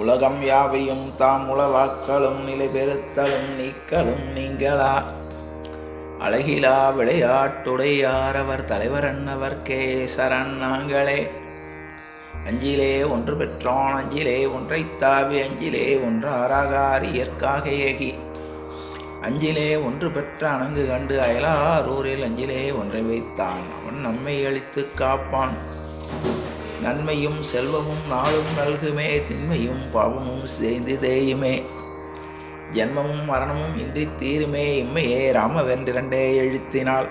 உலகம் யாவையும் தாம் உளவாக்களும் நிலை பெருத்தலும் நீக்கலும் நீங்களா? அழகிலா விளையாட்டுடையார் அவர் தலைவர் கே. சரண் நாங்களே. அஞ்சிலே ஒன்று பெற்றோன் அஞ்சிலே ஒன்றை தாவி அஞ்சிலே ஒன்றாராகார் இயற்காக ஏகி. அஞ்சிலே ஒன்று பெற்ற அணங்கு கண்டு அயலாரூரில் அஞ்சிலே ஒன்றை வைத்தான். அவன் நம்மை அழித்து காப்பான். நன்மையும் செல்வமும் நாளும் நல்குமே திண்மையும் பாவமும் சேர்ந்து தேயுமே. ஜென்மமும் மரணமும் இன்றி தீருமே இம்மையே ராமவென்றிரண்டே எழுத்தினாள்.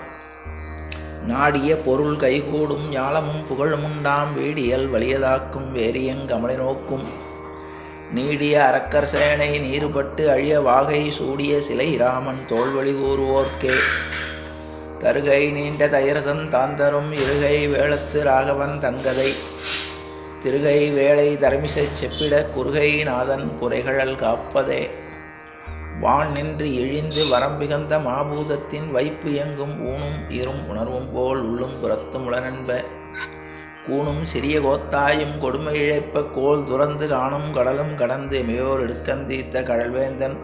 நாடிய பொருள் கைகூடும் ஞாலமும் புகழுமுண்டாம் வீடியல் வலியதாக்கும் வேரியங்கமலை நோக்கும். நீடிய அரக்கர் சேனை நீருபட்டு அழிய வாகை சூடிய சிலை ராமன் தோல்வழி கூறுவோர்க்கே. தருகை நீண்ட தயரசன் தாந்தரும் இருகை வேளத்து ராகவன் தன்கதை. திருகை வேளை தர்மிசை செப்பிட குறுகை நாதன் குறைகழல் காப்பதே. வான் நின்று எழிந்து வரம்பிகந்த மாபூதத்தின் வைப்பு எங்கும் ஊனும் இரும் உணர்வும் போல் உள்ளும் புறத்தும் உளனென்ப கூணும் சிறிய கோத்தாயும் கொடுமை இழைப்ப கோல் துறந்து காணும் கடலும் கடந்து மேயோர் எடுக்கந்தீத்த கடல்வேந்தன்.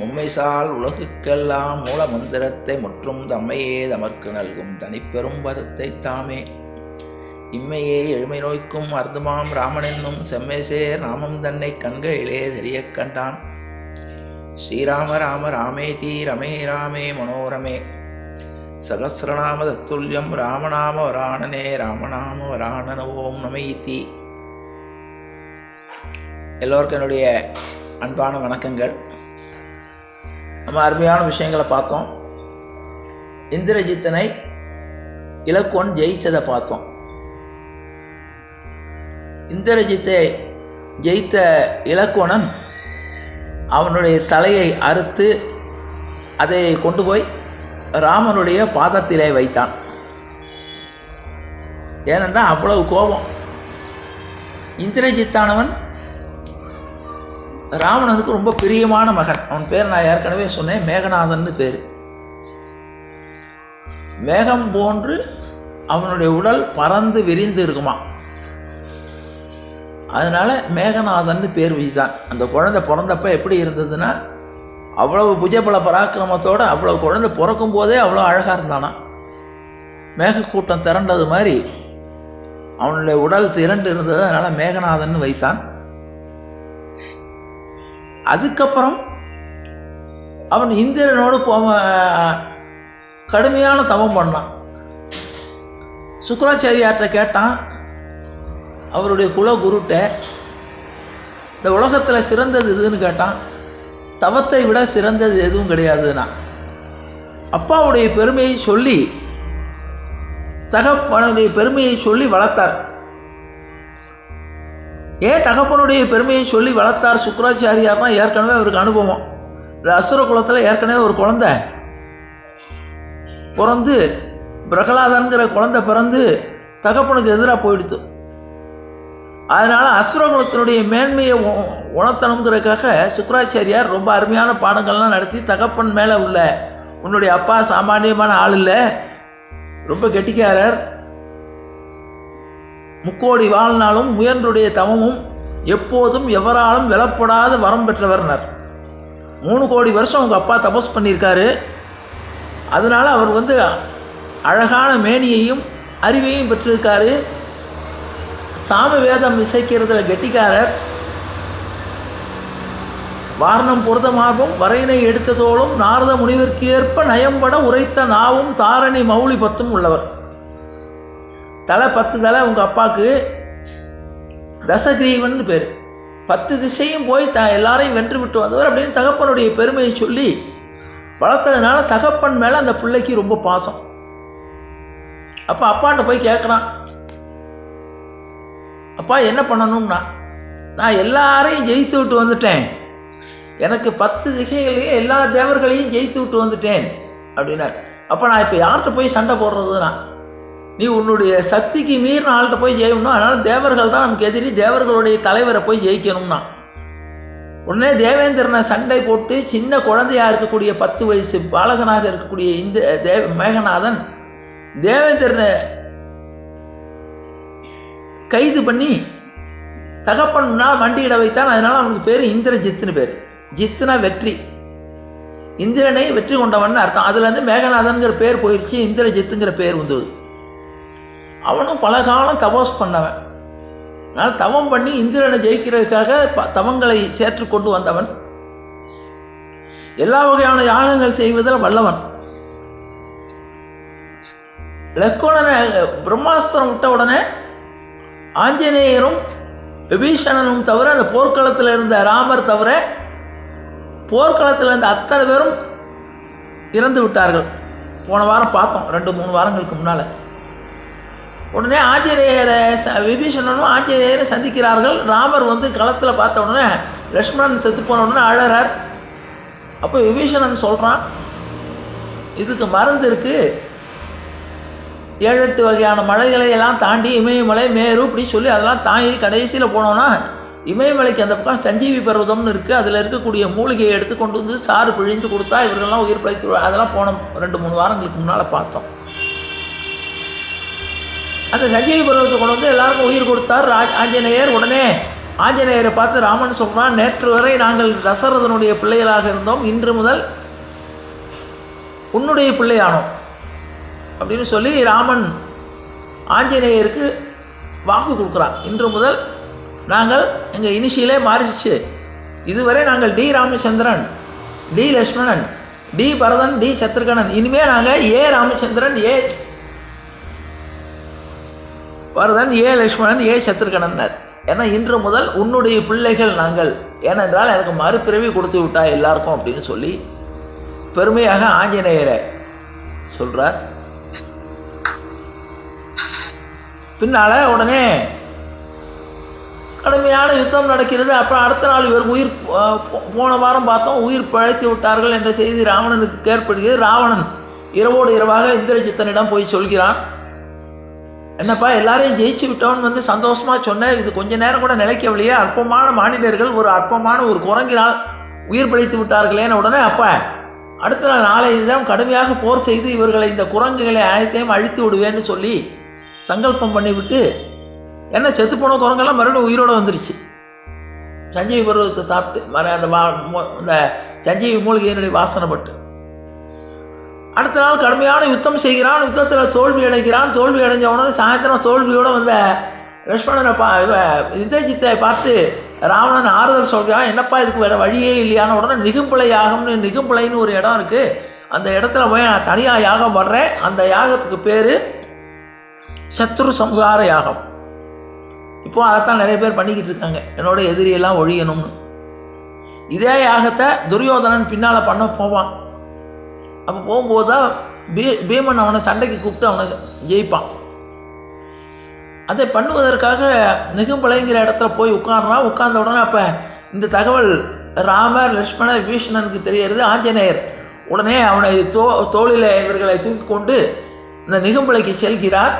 மும்மைசால் உலகுக்கெல்லாம் மூல மந்திரத்தை முற்றும் தம்மையே தமர்க்கு நல்கும் தனிப்பெரும் பதத்தை தாமே. இம்மையே எழுமை நோய்க்கும் அர்த்தமாம் ராமனென்னும் செம்மேசே ராமம் தன்னை கண்களிலே தெரியக் கண்டான். ஸ்ரீராம ராம ராமே தீ ரமே ராமே மனோரமே. சகசிரநாம தத்துல்யம் ராமநாம வராணனே ராமநாம வராணன ஓம் நமைத்தி எல்லோருக்கும் என்னுடைய அன்பான வணக்கங்கள். நம்ம அருமையான விஷயங்களை பார்த்தோம். இந்திரஜித்தனை இலக்குவன் ஜெயிச்சதை பார்த்தோம். இந்திரஜித்தை ஜெயித்த இலக்கோணன் அவனுடைய தலையை அறுத்து அதை கொண்டு போய் ராமனுடைய பாதத்திலே வைத்தான். ஏனென்றால் அவ்வளவு கோபம். இந்திரஜித்தானவன் ராவணனுக்கு ரொம்ப பிரியமான மகன். அவன் பேர் நான் ஏற்கனவே சொன்னேன் மேகநாதன்னு பேர். மேகம் போன்று அவனுடைய உடல் பறந்து விரிந்து இருக்குமா அதனால் மேகநாதன்னு பேர் வச்சுதான். அந்த குழந்தை பிறந்தப்ப எப்படி இருந்ததுன்னா அவ்வளவு புஜபல பராக்கிரமத்தோடு அவ்வளோ குழந்தை பிறக்கும் போதே அவ்வளோ அழகாக இருந்தானா. மேகக்கூட்டம் திரண்டது மாதிரி அவனுடைய உடல் திரண்டு இருந்தது அதனால் மேகநாதன் வைத்தான். அதுக்கப்புறம் அவன் இந்திரனோடு போ கடுமையான தவம் பண்ணான். சுக்கராச்சாரியார்கிட்ட கேட்டான் அவருடைய குலகுருட்ட இந்த உலகத்தில் சிறந்தது எதுன்னு கேட்டான் தவத்தை விட சிறந்தது எதுவும் கிடையாதுன்னா. அப்பாவுடைய பெருமையை சொல்லி தகப்பனுடைய பெருமையை சொல்லி வளர்த்தார். ஏன் தகப்பனுடைய பெருமையை சொல்லி வளர்த்தார்? சுக்கராச்சாரியார்னா ஏற்கனவே அவருக்கு அனுபவம். இந்த அசுர குலத்தில் ஏற்கனவே ஒரு குழந்தை. பிறந்து பிரகலாதன்கிற குழந்தை பிறந்து தகப்பனுக்கு எதிராக போயிடுத்து. அதனால் அசுரகுலத்தினுடைய மேன்மையை உணர்த்தணுங்கிறதுக்காக சுக்கராச்சாரியார் ரொம்ப அருமையான பாடங்கள்லாம் நடத்தி தகப்பன் மேலே உள்ள உன்னுடைய அப்பா சாமானியமான ஆள் இல்லை. ரொம்ப கெட்டிக்காரர். முக்கோடி வாழ்நாளும் முயன்றுடைய தவமும் எப்போதும் எவராலும் விலப்படாத வரம் பெற்றவர்னர். மூணு கோடி வருஷம் உங்கள் அப்பா தபஸ் பண்ணியிருக்காரு. அதனால் அவர் வந்து அழகான மேனியையும் அறிவையும் பெற்றிருக்காரு. சாமி வேதம் இசைக்கிறதுல கெட்டிக்காரர். வாரணம் பொருத்தமாகும் வரையினை எடுத்த தோளும் நாரத முனிவிற்கு ஏற்ப நயம்பட உரைத்த நாவும் தாரணி மௌலி பத்தும் உள்ளவர். தலை பத்து தலை உங்கள் அப்பாவுக்கு தசகிரீவன் பேர். பத்து திசையும் போய் த எல்லாரையும் வென்று விட்டு வந்தவர் அப்படின்னு தகப்பனுடைய பெருமையை சொல்லி வளர்த்ததுனால தகப்பன் மேலே அந்த பிள்ளைக்கு ரொம்ப பாசம். அப்போ அப்பாண்ட போய் கேட்குறான் அப்பா என்ன பண்ணணும்னா நான் எல்லாரையும் ஜெயித்து விட்டு வந்துட்டேன். எனக்கு பத்து திசைகளையும் எல்லா தேவர்களையும் ஜெயித்து விட்டு வந்துட்டேன் அப்படின்னார். அப்போ நான் இப்போ யார்கிட்ட போய் சண்டை போடுறதுனா நீ உன்னுடைய சக்திக்கு மீறின ஆள்கிட்ட போய் ஜெயிக்கணும் அதனால் தேவர்கள் தான் நமக்கு எதிரி தேவர்களுடைய தலைவரை போய் ஜெயிக்கணும்னா. உடனே தேவேந்திரனை சண்டை போட்டு சின்ன குழந்தையாக இருக்கக்கூடிய பத்து வயசு பாலகனாக இருக்கக்கூடிய இந்த தேவ மேகநாதன் தேவேந்திரனை கைது பண்ணி தகப்பன் முன்னால் மண்டியிட வைத்தான். அதனால் அவனுக்கு பேர் இந்திரஜித்துன்னு பேர். ஜித்துனா வெற்றி. இந்திரனை வெற்றி கொண்டவன் அர்த்தம். அதுலேருந்து மேகநாதன்கிற பேர் போயிடுச்சு இந்திரஜித்துங்கிற பேர் வந்தது. அவனும் பல காலம் தபோஸ் பண்ணவன். அதனால் தவம் பண்ணி இந்திரனை ஜெயிக்கிறதுக்காக ப தவங்களை சேர்த்து கொண்டு வந்தவன். எல்லா வகையான யாகங்கள் செய்வதில் வல்லவன். லக்குணனை பிரம்மாஸ்திரம் விட்ட உடனே ஆஞ்சநேயரும் விபீஷணனும் தவிர அந்த போர்க்களத்தில் இருந்த ராமர் தவிர போர்க்களத்தில் இருந்த அத்தனை பேரும் இறந்து விட்டார்கள். போன வாரம் பார்த்தோம் ரெண்டு மூணு வாரங்களுக்கு முன்னால். உடனே ஆஞ்சநேயரை ச விபீஷணனும் ஆஞ்சநேயரை சந்திக்கிறார்கள். ராமர் வந்து களத்தில் பார்த்த உடனே லக்ஷ்மணன் செத்து போன உடனே அழறார். அப்போ விபீஷணன் சொல்கிறான் இதுக்கு மருந்து இருக்குது ஏழு எட்டு வகையான மலைகளை எல்லாம் தாண்டி இமயமலை மேரு இப்படி சொல்லி அதெல்லாம் தாண்டி கடைசியில் போனோன்னா இமயமலைக்கு அந்த பக்கம் சஞ்சீவி பர்வதம்னு இருக்குது அதில் இருக்கக்கூடிய மூலிகையை எடுத்து கொண்டு வந்து சாறு பிழிந்து கொடுத்தா இவர்கள்லாம் உயிர் பிழைத்து அதெல்லாம் போன ரெண்டு மூணு வாரங்களுக்கு முன்னால் பார்த்தோம். அந்த சஞ்சீவி பர்வதத்தை கொண்டு வந்து எல்லாருக்கும் உயிர் கொடுத்தார் ராஜ் ஆஞ்சநேயர். உடனே ஆஞ்சநேயரை பார்த்து ராமன் சொல்கிறான் நேற்று வரை நாங்கள் தசரதனுடைய பிள்ளைகளாக இருந்தோம். இன்று முதல் உன்னுடைய பிள்ளையானோம். அப்படின்னு சொல்லி ராமன் ஆஞ்சநேயருக்கு வாக்கு கொடுக்குறான் இன்று முதல் நாங்கள் எங்கள் இனிஷியலே மாறிடுச்சு. இதுவரை நாங்கள் T Ramachandran T Lakshmanan T Bharathan T Shatrughnan இனிமேல் நாங்கள் ஏ ராமச்சந்திரன் ஏ பரதன் ஏ லக்ஷ்மணன் ஏ சத்ருகணன்னர் ஏன்னா இன்று முதல் உன்னுடைய பிள்ளைகள் நாங்கள். ஏனென்றால் எனக்கு மறுபிறவி கொடுத்து விட்டா எல்லாருக்கும் அப்படின்னு சொல்லி பெருமையாக ஆஞ்சநேயரை சொல்கிறார் பின்னால் உடனே கடுமையான யுத்தம் நடக்கிறது. அப்புறம் அடுத்த நாள் இவர் உயிர் போ- போன வாரம் பார்த்தோம் உயிர் பிழைத்து விட்டார்கள் என்ற செய்தி ராவணனுக்கு கேட்படுகிறது. ராவணன் இரவோடு இரவாக இந்திரஜித்தனிடம் போய் சொல்கிறான் என்னப்பா எல்லாரையும் ஜெயிச்சு விட்டோன்னு வந்து சந்தோஷமாக சொன்னேன் இது கொஞ்ச நேரம் கூட நிலைக்கவில்லையே. அற்பமான மாநிலர்கள் ஒரு அற்பமான ஒரு குரங்கினால் உயிர் பிழைத்து விட்டார்களேன்னு உடனே அப்போ அடுத்த நாள் நாளை தினம் கடுமையாக போர் செய்து இவர்களை இந்த குரங்குகளை அனைத்தையும் அழித்து விடுவேன்னு சொல்லி சங்கல்பம் பண்ணிவிட்டு என்ன செத்து போன குரங்கெல்லாம் மறுபடியும் உயிரோடு வந்துருச்சு. சஞ்சீவி பருவத்தை சாப்பிட்டு மர அந்த வா இந்த சஞ்சீவி மூலிகையினுடைய வாசனைப்பட்டு அடுத்த நாள் கடுமையான யுத்தம் செய்கிறான் யுத்தத்தில் தோல்வி அடைகிறான் தோல்வி அடைஞ்ச உடனே சாயந்தரம் தோல்வியோடு வந்த லக்ஷ்மணனை பா இந்திரஜித்தை பார்த்து ராவணன் ஆறுதல் சொல்கிறான் என்னப்பா இதுக்கு வேறு வழியே இல்லையான உடனே நிகும்பிளை யாகம்னு நிகும்பிளைன்னு ஒரு இடம் இருக்குது அந்த இடத்துல போய் நான் தனியாக யாகம் வர்றேன் அந்த யாகத்துக்கு பேர் சத்ரு சம்ஹார யாகம் இப்போ அதைத்தான் நிறைய பேர் பண்ணிக்கிட்டு இருக்காங்க. என்னோட எதிரியெல்லாம் ஒழியணும்னு. இதே யாகத்தை துரியோதனன் பின்னால் பண்ண போவான். அப்போ போகும்போது தான் பீ பீமன் அவனை சண்டைக்கு கூப்பிட்டு அவனை ஜெயிப்பான். அதை பண்ணுவதற்காக நிகும்பலைங்கிற இடத்துல போய் உட்கார்றான். உட்கார்ந்த உடனே அப்போ இந்த தகவல் ராமர் லக்ஷ்மணர் பீஷ்ணனுக்கு தெரியறது ஆஞ்சநேயர். உடனே அவனை தோ தோளில் இவர்களை தூக்கி கொண்டு இந்த நிகும்பலைக்கு செல்கிறார்.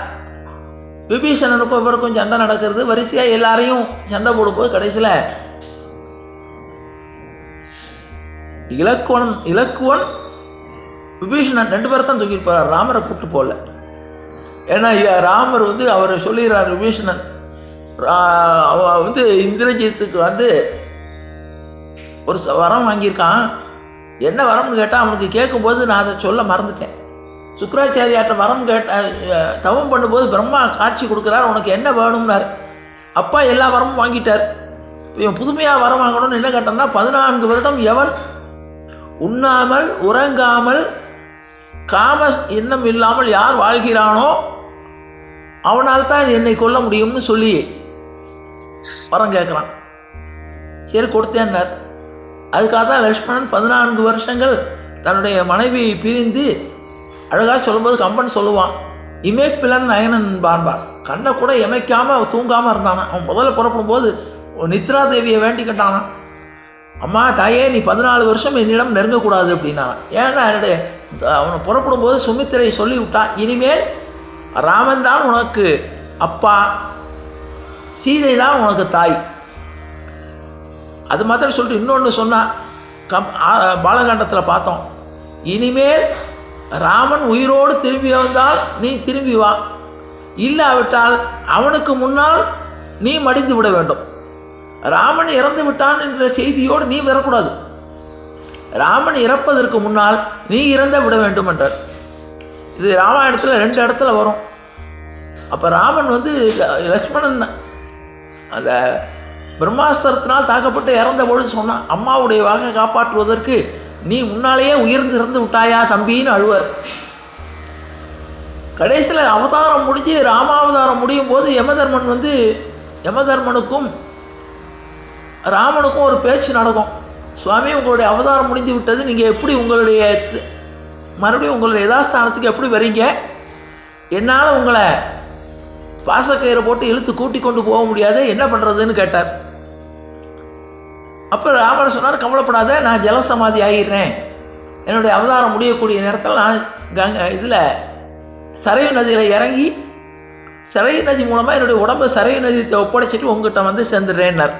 விபீஷணனுக்கும் இவருக்கும் சண்டை நடக்கிறது. வரிசையாக எல்லாரையும் சண்டை போடும்போது கடைசியில் இலக்குவன் இலக்குவன் விபீஷணன் ரெண்டு பேரை தான் தூக்கிட்டு போகிறார் ராமரை கூப்பிட்டு போகல. ஏன்னா ராமர் வந்து அவரை சொல்லிடுறார் விபீஷணன். அவ வந்து இந்திரஜித்துக்கு வந்து ஒரு வரம் வாங்கியிருக்கான். என்ன வரம்னு கேட்டால் அவனுக்கு கேட்கும்போது நான் அதை சொல்ல மறந்துட்டேன். சுக்கராச்சாரியாட்ட வரம் கேட்ட தவம் பண்ணும்போது பிரம்மா காட்சி கொடுக்குறார் உனக்கு என்ன வேணும்னார். அப்பா எல்லா வரமும் வாங்கிட்டார். இவன் புதுமையாக வரம் வாங்கணும்னு என்ன கேட்டோம்னா பதினான்கு வருடம் எவன் உண்ணாமல் உறங்காமல் காம எண்ணம் இல்லாமல் யார் வாழ்கிறானோ அவனால் தான் என்னை கொல்ல முடியும்னு சொல்லி வரம் கேட்குறான். சரி கொடுத்தேன்னார். அதுக்காக தான் லக்ஷ்மணன் பதினான்கு வருஷங்கள் தன்னுடைய மனைவியை பிரிந்து அழகாக சொல்லும்போது கம்பன் சொல்லுவான் இமைப்பிலன் நயனன் பார்பார். கண்ணை கூட இமைக்காமல் தூங்காமல் இருந்தானா? அவன் முதல்ல புறப்படும் போது நித்ரா தேவியை வேண்டிக்கிட்டானா? அம்மா தாயே நீ பதினாலு வருஷம் என்னிடம் நெருங்கக்கூடாது அப்படின்னா ஏன்னா என்னுடைய அவனை புறப்படும் போது சுமித்திரை சொல்லி விட்டா இனிமேல் ராமன் தான் உனக்கு அப்பா சீதை தான் உனக்கு தாய். அது மாத்திரம் சொல்லிட்டு இன்னொன்று சொன்னான் கம் பாலகாண்டத்தில் பார்த்தோம். இனிமேல் ராமன் உயிரோடு திரும்பி வந்தால் நீ திரும்பி வா. இல்லாவிட்டால் அவனுக்கு முன்னால் நீ மடிந்து விட வேண்டும். ராமன் இறந்து விட்டான் என்ற செய்தியோடு நீ வரக்கூடாது. ராமன் இறப்பதற்கு முன்னால் நீ இறந்த விட வேண்டும் என்றார். இது ராமாயணத்தில் ரெண்டு இடத்துல வரும். அப்போ ராமன் வந்து லக்ஷ்மணன் அந்த பிரம்மாஸ்திரத்தினால் தாக்கப்பட்டு இறந்த பொழுது சொன்னான் அம்மாவுடைய வகை காப்பாற்றுவதற்கு நீ முன்னாலேயே உயர்ந்து இறந்து விட்டாயா தம்பின்னு அழுவார். கடைசியில் அவதாரம் முடிஞ்சு ராமாவதாரம் முடியும் போது யமதர்மன் வந்து யமதர்மனுக்கும் ராமனுக்கும் ஒரு பேச்சு நடக்கும். சுவாமி உங்களுடைய அவதாரம் முடிந்து விட்டது. நீங்கள் எப்படி உங்களுடைய மறுபடியும் உங்களுடைய யதாஸ்தானத்துக்கு எப்படி வரீங்க? என்னால் உங்களை பாசக்கயிறை போட்டு இழுத்து கூட்டி கொண்டு போக முடியாது. என்ன பண்ணுறதுன்னு கேட்டார். அப்போ ராமர் சொன்னார் கவலைப்படாத நான் ஜலசமாதி ஆகிடுறேன் என்னுடைய அவதாரம் முடியக்கூடிய நேரத்தில் நான் கங்க இதில் சரையு நதியில் இறங்கி சரையு நதி மூலமாக என்னுடைய உடம்பை சரையு நதியை ஒப்படைச்சிட்டு உங்ககிட்ட வந்து சேர்ந்துடுறேன்னார்.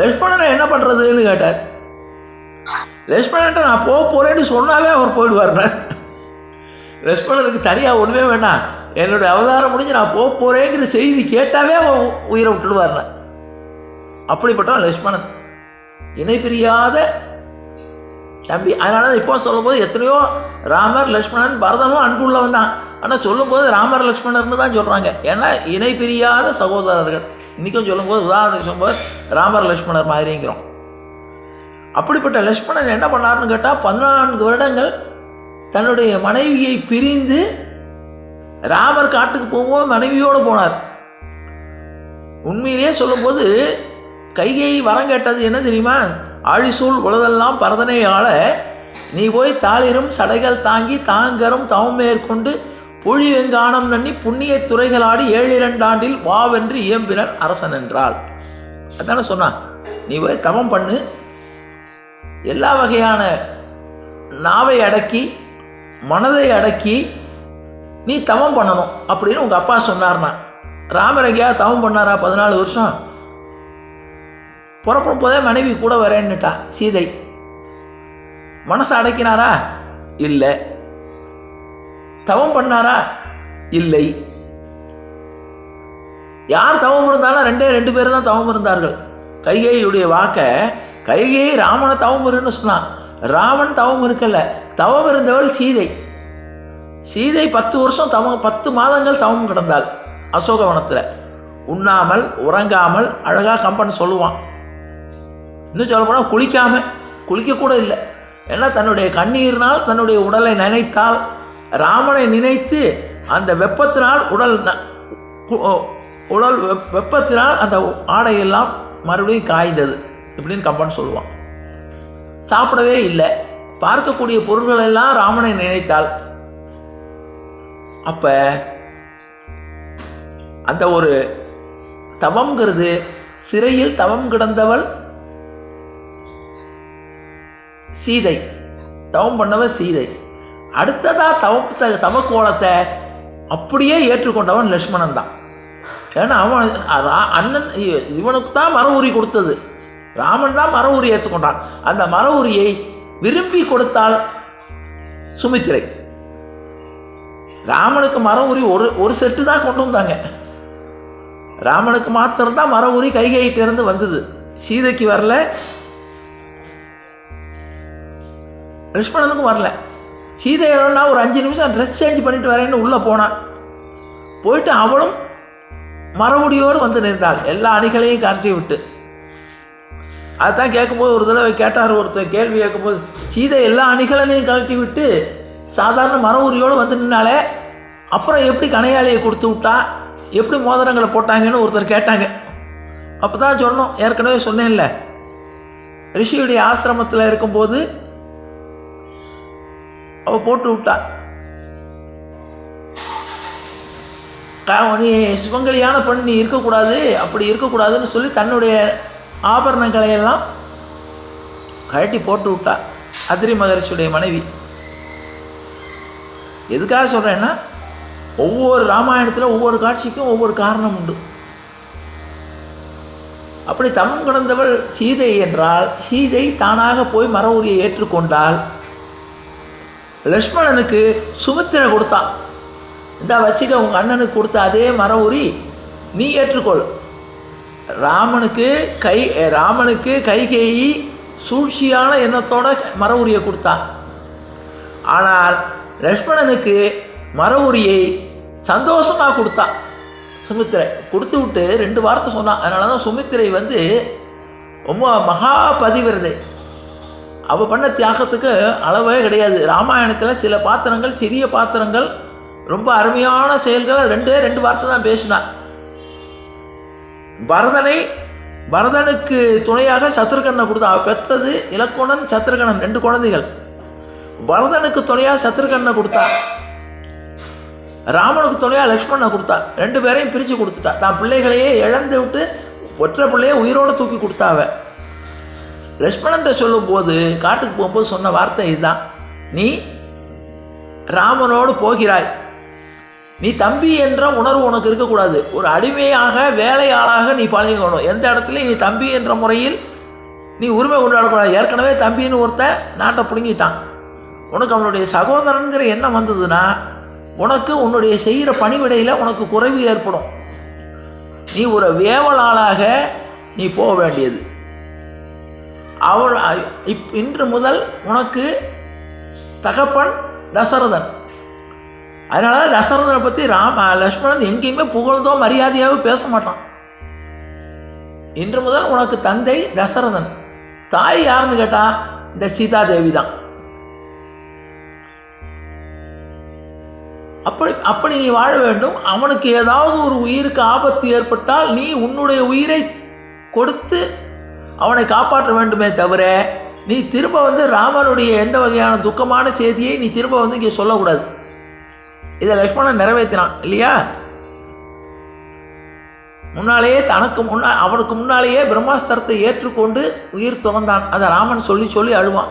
லக்ஷ்மணனை என்ன பண்ணுறதுன்னு கேட்டார். லக்ஷ்மணன்ட்ட நான் போக போகிறேன்னு சொன்னாவே அவர் போயிடுவார்னார் லக்ஷ்மணனுக்கு தனியாக ஒன்றுமே வேண்டாம். என்னுடைய அவதாரம் முடிஞ்சு நான் போக போகிறேங்கிற செய்தி கேட்டாவே அவன் உயிரை விட்டுடுவார்னார். அப்படிப்பட்டவன் லக்ஷ்மணன். இணை பிரியாத தம்பி அதனால தான் இப்போ சொல்லும்போது எத்தனையோ ராமர் லக்ஷ்மணன் பரதனும் அன்புள்ளவன் தான் ஆனால் சொல்லும்போது ராமர் லக்ஷ்மணர்னு தான் சொல்கிறாங்க ஏன்னா இணை பிரியாத சகோதரர்கள். இன்றைக்கும் சொல்லும்போது உதாரணத்துக்கு சொல்லும்போது ராமர் லக்ஷ்மணர் மாதிரிங்கிறோம். அப்படிப்பட்ட லக்ஷ்மணன் என்ன பண்ணார்னு கேட்டால் பதினான்கு வருடங்கள் தன்னுடைய மனைவியை பிரிந்து ராமர் காட்டுக்கு போகும்போது மனைவியோடு போனார். உண்மையிலேயே சொல்லும்போது கைகை வரம் கேட்டது என்ன தெரியுமா? ஆழிசூழ் உலதெல்லாம் பரதனை ஆள நீ போய் தாளிரும் சடைகள் தாங்கி தாங்கரும் தவம் மேற்கொண்டு புழி வெங்கானம் நன்னி புண்ணிய துறைகளாடி ஏழு இரண்டாண்டில் வாவென்று இயம்பினர் அரசன் என்றாள். அதானே சொன்னான் நீ போய் தவம் பண்ணு. எல்லா வகையான நாவை அடக்கி மனதை அடக்கி நீ தவம் பண்ணணும் அப்படின்னு உங்கள் அப்பா சொன்னார்னா ராமர் தவம் பண்ணாரா பதினாலு வருஷம்? புறப்படும் போதே மனைவி கூட வரேன்னுட்டா சீதை. மனசை அடைக்கினாரா? இல்லை. தவம் பண்ணாரா? இல்லை. யார் தவம் இருந்தாலும் ரெண்டே ரெண்டு பேர் தான் தவம் இருந்தார்கள். கைகையுடைய வாக்கை கைகையை ராமனை தவம் இருன்னு சொன்னான். ராமன் தவம் இருக்கல. தவம் இருந்தவள் சீதை. சீதை பத்து வருஷம் தவம் பத்து மாதங்கள் தவம் கிடந்தாள் அசோகவனத்தில். உண்ணாமல் உறங்காமல் அழகாக கம்பன் சொல்லுவான். இன்னும் சொல்லப்போனால் குளிக்காமல் குளிக்கக்கூட இல்லை. ஏன்னா தன்னுடைய கண்ணீர்னால் தன்னுடைய உடலை நினைத்தால் ராமனை நினைத்து அந்த வெப்பத்தினால் உடல் ந- உடல் வெப் வெப்பத்தினால் அந்த ஆடையெல்லாம் மறுபடியும் காய்ந்தது இப்படின்னு கம்பன் சொல்லுவான். சாப்பிடவே இல்லை. பார்க்கக்கூடிய பொருள்கள் எல்லாம் ராமனை நினைத்தாள் அப்போ அந்த ஒரு தவம்ங்கிறது சிறையில் தவம் கிடந்தவள் சீதை. தவம் பண்ணவன் சீதை. அடுத்ததாக தவ தவக்கோலத்தை அப்படியே ஏற்றுக்கொண்டவன் லக்ஷ்மணன் தான். ஏன்னா அவன் அண்ணன் இவனுக்கு தான் மர உரி கொடுத்தது. ராமன் தான் மர உரி ஏற்றுக்கொண்டான். அந்த மர உரியை விரும்பி கொடுத்தாள் சுமித்திரை. ராமனுக்கு மர உரி ஒரு ஒரு செட்டு தான் கொண்டு வந்தாங்க. ராமனுக்கு மாத்திரம்தான் மர உரி கைகையிட்டிருந்து வந்தது. சீதைக்கு வரல லக்ஷ்மணனுக்கும் வரல. சீதை ஒரு அஞ்சு நிமிஷம் ட்ரெஸ் சேஞ்ச் பண்ணிட்டு வரேன்னு உள்ளே போனான் போயிட்டு அவளும் மரமுடியோடு வந்து நின்றாள். எல்லா அணிகளையும் காட்டி விட்டு. அதுதான் கேட்கும்போது ஒரு தடவை கேட்டார் ஒருத்தர் கேள்வி கேட்கும்போது சீதை எல்லா அணிகளையும் கழட்டி விட்டு சாதாரண மர உரியோடு வந்து நின்னாலே அப்புறம் எப்படி கணையாளியை கொடுத்து விட்டா? எப்படி மோதிரங்களை போட்டாங்கன்னு ஒருத்தர் கேட்டாங்க. அப்போ தான் சொன்னோம். ஏற்கனவே சொன்னேன்ல. ரிஷியுடைய ஆசிரமத்தில் இருக்கும்போது அவ போட்டு விட்டாள் நீ சிவங்கலியான பெண் நீ இருக்கக்கூடாது அப்படி இருக்கக்கூடாதுன்னு சொல்லி தன்னுடைய ஆபரணங்களை எல்லாம் கழட்டி போட்டு விட்டா. அதிரி மகரிஷியுடைய மனைவி. எதுக்காக சொல்கிறேன்னா ஒவ்வொரு ராமாயணத்தில் ஒவ்வொரு காட்சிக்கும் ஒவ்வொரு காரணம் உண்டு. அப்படி தமம் கிடந்தவள் சீதை என்றால் சீதை தானாக போய் மர உரியை ஏற்றுக்கொண்டால் லக்ஷ்மணனுக்கு சுமித்திரை கொடுத்தான் இந்த வச்சுக்க உங்கள் அண்ணனுக்கு கொடுத்த அதே மர உரி நீ ஏற்றுக்கொள். ராமனுக்கு கை ராமனுக்கு கைகேயி சூழ்ச்சியான எண்ணத்தோட மர உரியை கொடுத்தான் ஆனால் லக்ஷ்மணனுக்கு மர உரியை சந்தோஷமாக கொடுத்தான் சுமித்திரை கொடுத்து விட்டு ரெண்டு வார்த்தை சொன்னான் அதனால தான் சுமித்திரை வந்து ரொம்ப மகா பதிவிரதை அவள் பண்ண தியாகத்துக்கு அளவே கிடையாது. ராமாயணத்தில் சில பாத்திரங்கள் சிறிய பாத்திரங்கள் ரொம்ப அருமையான செயல்களை ரெண்டே ரெண்டு வார்த்தை தான் பேசினான் பரதனை பரதனுக்கு துணையாக சத்ருகண்ணை கொடுத்தா அவள் பெற்றது இலக்கணன் சத்ருகணன் ரெண்டு குழந்தைகள். பரதனுக்கு துணையாக சத்ருகண்ணை கொடுத்தா ராமனுக்கு துணையாக லக்ஷ்மணனை கொடுத்தா ரெண்டு பேரையும் பிரித்து கொடுத்துட்டா. தான் பிள்ளைகளையே இழந்து விட்டு ஒற்றை பிள்ளையே உயிரோடு தூக்கி கொடுத்தாவை லக்ஷ்மணன்ட்ட சொல்லும்போது காட்டுக்கு போகும்போது சொன்ன வார்த்தை இதுதான். நீ ராமனோடு போகிறாய். நீ தம்பி என்ற உணர்வு உனக்கு இருக்கக்கூடாது. ஒரு அடிமையாக வேலையாளாக நீ பழகணும் எந்த இடத்துலையும் நீ தம்பி என்ற முறையில் நீ உரிமை கொண்டாடக்கூடாது. ஏற்கனவே தம்பின்னு ஒருத்தன் நாட்டை பிடுங்கிட்டான். உனக்கு அவனுடைய சகோதரனுங்கிற எண்ணம் வந்ததுன்னா உனக்கு உன்னுடைய செய்கிற பணிவிடையில் உனக்கு குறைவு ஏற்படும். நீ ஒரு வேவலாளாக நீ போக வேண்டியது. அவள் இப் இன்று முதல் உனக்கு தகப்பன் தசரதன். அதனால தசரதனை பற்றி ராம லக்ஷ்மணன் எங்கேயுமே புகழ்ந்தோ மரியாதையாகவே பேச மாட்டான். இன்று முதல் உனக்கு தந்தை தசரதன். தாய் யாருன்னு கேட்டால் இந்த சீதாதேவி தான். அப்படி அப்படி நீ வாழ வேண்டும். அவனுக்கு ஏதாவது ஒரு உயிருக்கு ஆபத்து ஏற்பட்டால் நீ உன்னுடைய உயிரை கொடுத்து அவனை காப்பாற்ற வேண்டுமே தவிர நீ திரும்ப வந்து ராமனுடைய எந்த வகையான துக்கமான செய்தியை நீ திரும்ப வந்து இங்கே சொல்லக்கூடாது. இதை லக்ஷ்மணன் நிறைவேற்றினான் இல்லையா? முன்னாலேயே தனக்கு முன்னா அவனுக்கு முன்னாலேயே பிரம்மாஸ்திரத்தை ஏற்றுக்கொண்டு உயிர் துறந்தான். அதை ராமன் சொல்லி சொல்லி அழுவான்.